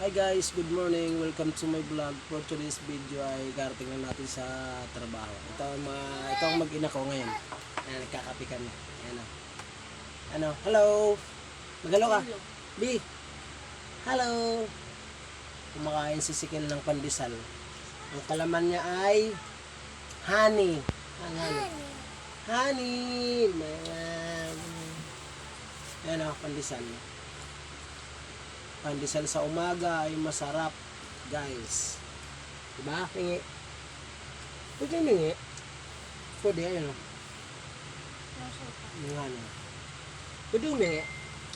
Hi guys, good morning. Welcome to my vlog. For today's video ay karating lang natin sa trabaho. Ito ang, mga, ito ang mag-ina ko ngayon. Ayan, nagkakapi kami. Ayan o. Ano? Hello? Magalo ka? B. Hello? Kumakain si Sikil ng pandesal. Ang kalaman niya ay honey. Ano honey? Honey! Man. Ayan o, pandesal. Pandesal sa umaga ay masarap, guys. Diba? Hingi. Pwede hingi. Pwede, ayun o. Yung ano. Pwede humingi.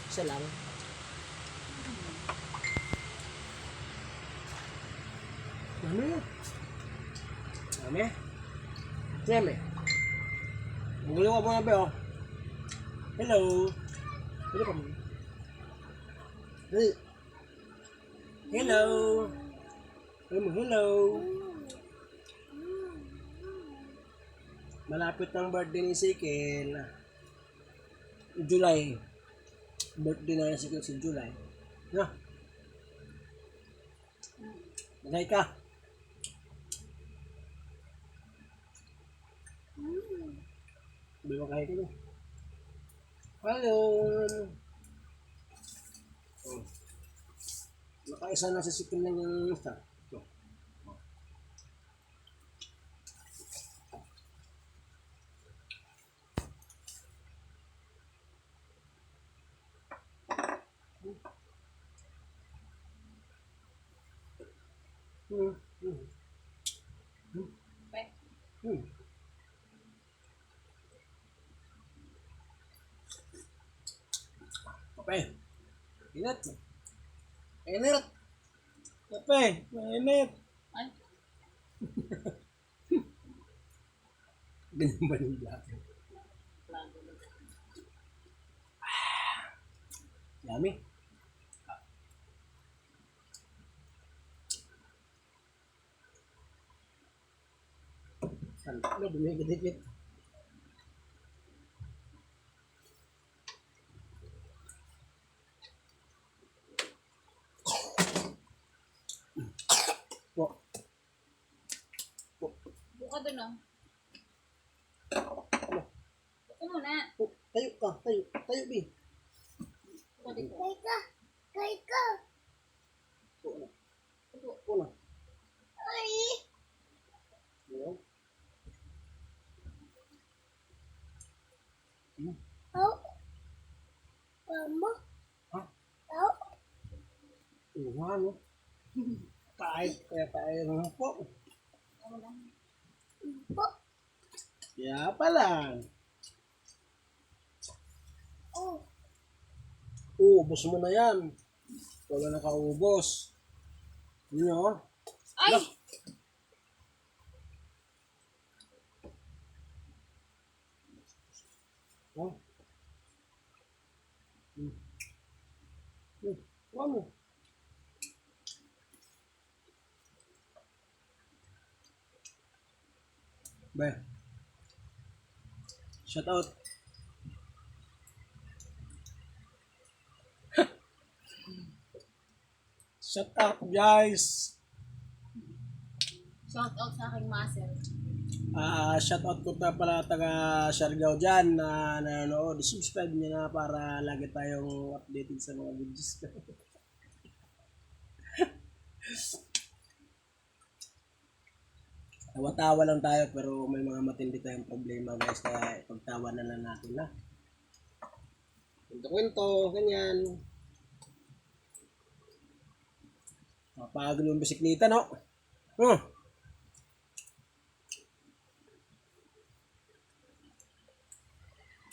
Isa lang. Ano yun? Dami? Dami? Magulo ka muna ba, oh. Hello. Hello ka muna. Hey. Hello. Hello, hello. Malapit ng birthday ni Sikil. July. Birthday na ni Sikil sa July. No? Bagay ka. Hindi mo kaya ka no? Hello. Nakaisa na sa Sikil na yung isa. Ito. Hmm. Hmm. Hmm. Kape. Init. Init. Kape. Mainit. Ay, Ganyan ba yung lahat? Yummy. Ano, dumigit-dikit. Buka doon oh. Buka muna. Po. Tayo ka, tayo. Tayo, Bi. Buka dito. Po na. Buka. Po na. Ayan. Hmm. Ha? Oo nga, no? Kahit kaya tayo naman po. Ano lang. Kaya pala. Uubos mo na yan. Wala nakaubos. Yun o. Ay! Oh. Hmm. Hmm. Ano? Shout out. Shout out guys. Shout out sa aking muscle. Ah, shout out ko na pala taga Siargao dyan na nanonood. Subscribe niyo na para lagi tayong updated sa mga videos ko. Tawa-tawa lang tayo pero may mga matindi tayong problema guys kaya ipagtawa na lang natin na. Kwento-kwento, ganyan. Mapagod yung bisikleta, no? Hmm.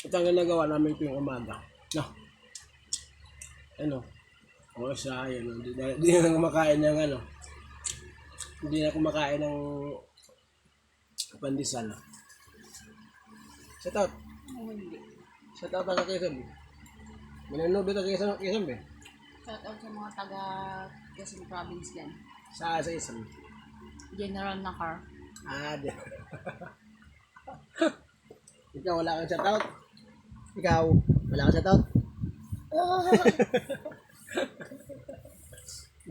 Ito ang ginagawa namin yung umaga. No. Ano? O sa ayan. Hindi na, hindi na kumakain ng ano. Hindi na kumakain ng pandesal. Shout out. Shout out ang kakisam. Minanood ito kakisam, kakisam eh. Shout out sa mga taga Quezon Province dyan. Sa sa isam. General na car. Ah, di. Ikaw wala kang shout out? Ikaw, wala kang shout out?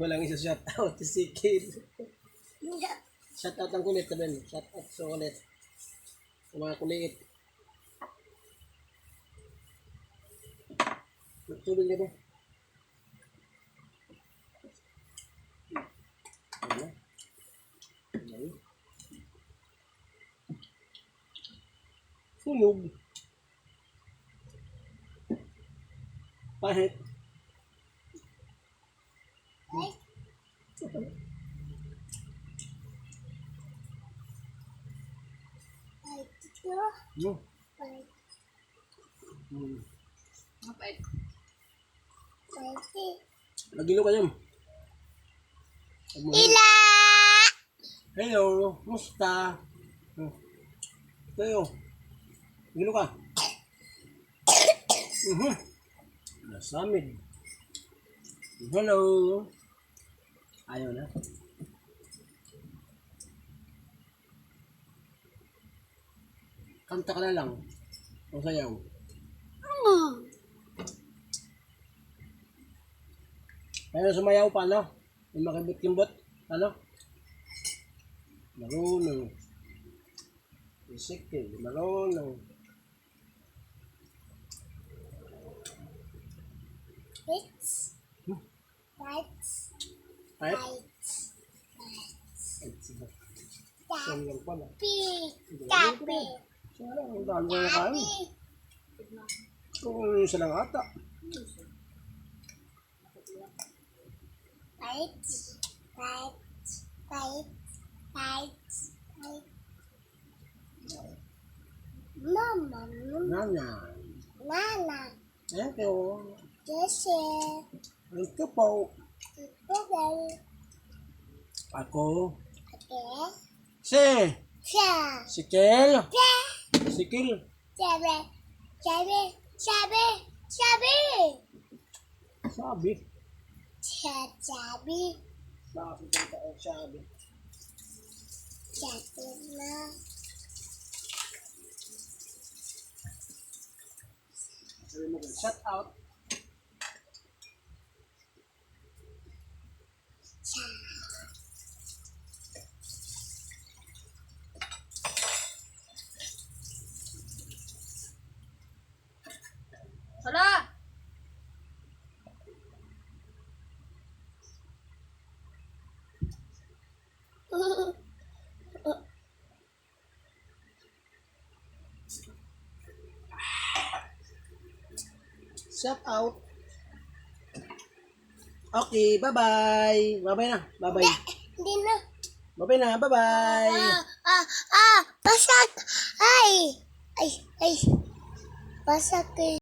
Walang isa shout out si Kid. Shout out ang kulit Ben. Shout out sa kulit. Sa mga kulit. Magtulog ka ba? Ano? Ano? Pahit. Hmm. Mapait. Nagilo ka yan. Ila! Hello, musta? Hmm. Tayo. Nagilo ka. Mhm. Nasamid. Hello. Ayaw na. Kanta ka na lang. O sayaw. Ayaw sumayaw pa, no? Yung makibot-kimbot. Ano? Marunong. Isikil. Marunong. It's Lights. Kahit? Lights. Ay, sige. Saan yan pala? Tappy. Tappy. Sana, ang ko na kain. Kung isa lang ata. Lights. Lights. Lights. Lights. Lights. Mama. Nana. Nana. Thank you. Jesse. Thank you po. Ipugay. Ako. Okay. Si. Siya. Si Kel. Siya. Si Kel. Sabi. Sabi. Sabi. Sabi. Sabi. Sabi. Sabi sabi. Sabi na. Sabi mo shut out. Shut out. Okay, bye-bye. Bye-bye na. Bye-bye. Hindi na. Bye-bye na. Bye-bye. Ah, ah, ah, basak. Ay. Ay, ay. Basak eh.